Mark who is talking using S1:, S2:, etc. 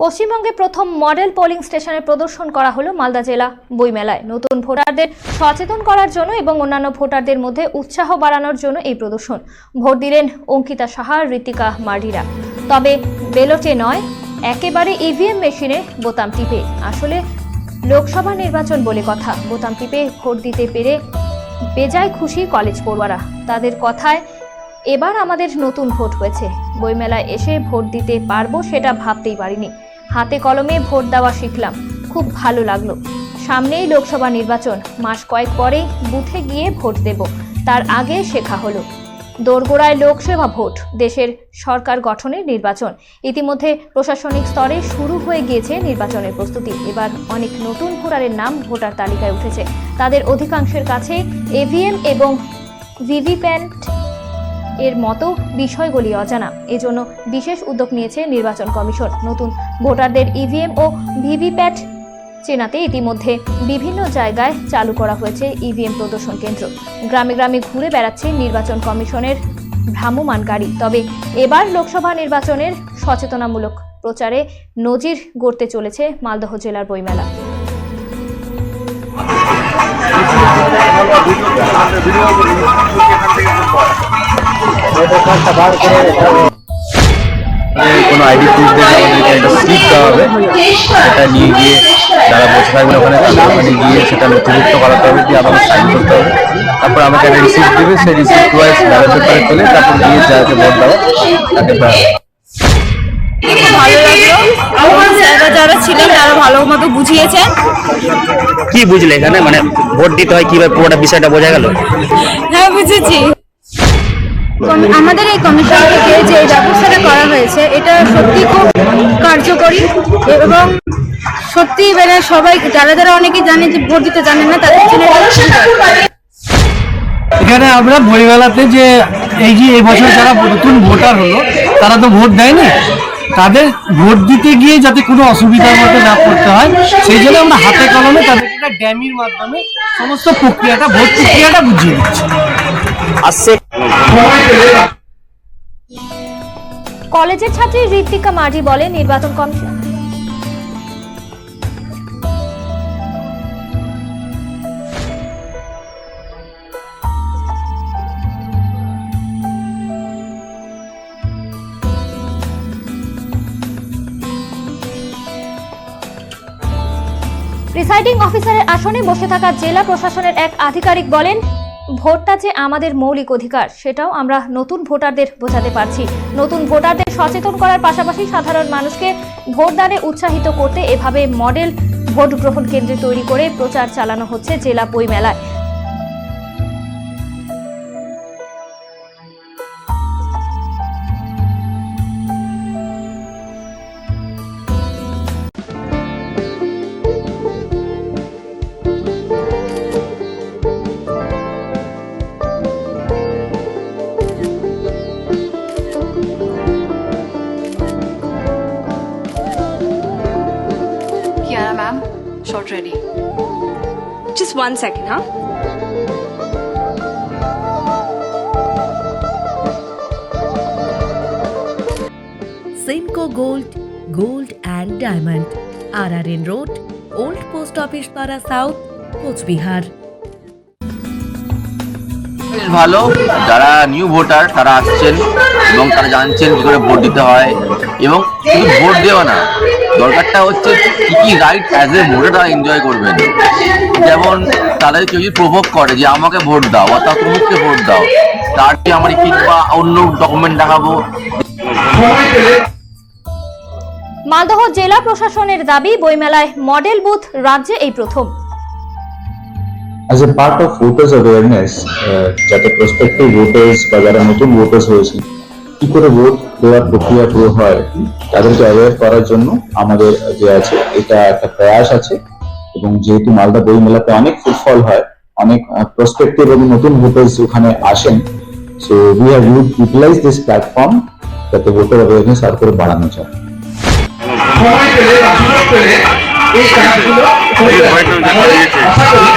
S1: পশ্চিমবঙ্গে প্রথম model polling স্টেশনের প্রদর্শন করা হলো মালদা জেলা বইমেলায়। নতুন ভোটারদের সচেতন করার জন্য এবং অন্যান্য ভোটারদের মধ্যে উৎসাহ বাড়ানোর জন্য এই প্রদর্শন। ভোট দিলেন অঙ্কিতা সাহা, ঋতিকা মার্ডিরা। তবে বেলটে নয়, একেবারে ইভিএম মেশিনে বোতাম টিপে। আসলে লোকসভা নির্বাচন বলে কথা। বোতাম টিপে ভোট দিতে পেরে বেজায় খুশি কলেজ পড়ুয়ারা। তাদের কথায়, এবার আমাদের নতুন ভোট হয়েছে। বইমেলায় এসে ভোট দিতে পারব সেটা ভাবতেই পারিনি। হাতে কলমে ভোট দেওয়া শিখলাম। খুব ভালো লাগল। সামনেই লোকসভা নির্বাচন। মাস কয়েক পরেই বুথে গিয়ে ভোট দেব। তার আগে শেখা হলো। দোরগোড়ায় লোকসভা ভোট, দেশের সরকার গঠনের নির্বাচন। ইতিমধ্যে প্রশাসনিক স্তরে শুরু হয়ে গিয়েছে নির্বাচনের প্রস্তুতি। এবার অনেক নতুন ভোটারের নাম ভোটার তালিকায় উঠেছে। তাদের অধিকাংশের কাছে এভিএম এবং ভিভিপ্যাট এর মতো বিষয়গুলি অজানা। এজন্য বিশেষ উদ্যোগ নিয়েছে নির্বাচন কমিশন। নতুন ভোটারদের ইভিএম ও ভিভিপ্যাট চেনাতে ইতিমধ্যে বিভিন্ন জায়গায় চালু করা হয়েছে ইভিএম প্রদর্শন কেন্দ্র। গ্রামে গ্রামে ঘুরে বেড়াচ্ছে নির্বাচন কমিশনের ভ্রাম্যমাণ গাড়ি। তবে এবার লোকসভা নির্বাচনের সচেতনামূলক প্রচারে নজির গড়তে চলেছে মালদহ জেলার বইমেলা।
S2: কোনো আইডি প্রুফ দেখে আমাদেরকে একটা স্লিপ দেওয়া হবে। সেটা নিয়ে গিয়ে যারা বসে থাকবে ওখানে তাদের ওখানে গিয়ে সেটা নথিভুক্ত করাতে হবে দিয়ে আমাকে সাইন করতে হবে। তারপর আমাকে একটা রিসিপ্ট দেবে সেই রিসিপ্ট ওয়াইজ ব্যালট পেপারে তুলে তারপর গিয়ে যাকে ভোট দেওয়া তাকে দেওয়া
S3: ভালো লাগল আমার যারা ছিলেন তারা ভালো মতো বুঝিয়েছেন
S4: কি বুঝলে এখানে? মানে ভোট দিতে হয় কীভাবে পুরোটা বিষয়টা বোঝা গেল?
S3: হ্যাঁ বুঝেছি। আমাদের এই কমিশন থেকে যে এই ব্যবস্থাটা করা হয়েছে এটা সত্যি খুব কার্যকরী এবং সত্যি মানে সবাই যারা যারা অনেকেই জানে যে ভোট দিতে জানেন না তাদের জন্য
S5: এখানে আমরা ভোরবেলাতে যে এই যে এবছর যারা নতুন ভোটার হলো তারা তো ভোট দেয়নি। তাদের ভোট দিতে গিয়ে যাতে কোনো অসুবিধার মধ্যে না পড়তে হয় সেই জন্য আমরা হাতে কলমে তাদের একটা ড্যামির মাধ্যমে সমস্ত প্রক্রিয়াটা ভোট প্রক্রিয়াটা বুঝিয়ে দিচ্ছি।
S4: আসছে
S1: কলেজের ছাত্রী ঋতিকা মাঝি বলে নির্বাচন কমিশন প্রিসাইডিং অফিসারের আসনে বসে থাকা জেলা প্রশাসনের এক আধিকারিক বলেন ভোটটা যে আমাদের মৌলিক অধিকার, সেটাও আমরা নতুন ভোটারদের বোঝাতে পারছি। নতুন ভোটারদের সচেতন করার পাশাপাশি সাধারণ মানুষকে ভোটদানে উৎসাহিত করতে এভাবে মডেল ভোট গ্রহণ কেন্দ্রে তৈরি করে প্রচার চালানো হচ্ছে জেলা বই মেলায়
S6: ma'am, short ready.
S3: Just one second, huh?
S7: Simco Gold, Gold and Diamond, RRN Road, Old Post Office Para South, Cooch Behar
S2: বেশ ভালো যারা নিউ ভোটার তারা আসছেন এবং তারা জানছেন কি করে ভোট দিতে হয় এবং শুধু ভোট দেওয়া না দরকারটা হচ্ছে কি কি রাইট অ্যাজ এ ভোটার তারা এনজয় করবেন যেমন তাদের কেউ যদি প্রভোগ করে যে আমাকে ভোট দাও বা তার তমুককে ভোট দাও তার কি আমার কিংবা অন্য ডকুমেন্ট দেখাবো?
S1: মালদহ জেলা প্রশাসনের দাবি বইমেলায় মডেল বুথ রাজ্যে এই প্রথম।
S8: As a part of voters awareness যাতে প্রসপেক্টিভ ভোটার্স বা যারা নতুন ভোটার্স হয়েছে কি করে ভোট দেওয়ার প্রক্রিয়া পুরো হয় তাদেরকে অ্যাওয়ার করার জন্য আমাদের যে আছে এটা একটা প্রয়াস আছে। এবং যেহেতু মালদা বই মেলাতে অনেক ফুটফল হয় অনেক প্রসপেক্টিভ এবং নতুন ভোটার্স ওখানে আসেন so we have utilise this platform যাতে ভোটার অ্যাওয়ারনেস আর করে বাড়ানো যায়।
S9: এই কাজগুলো আশা করি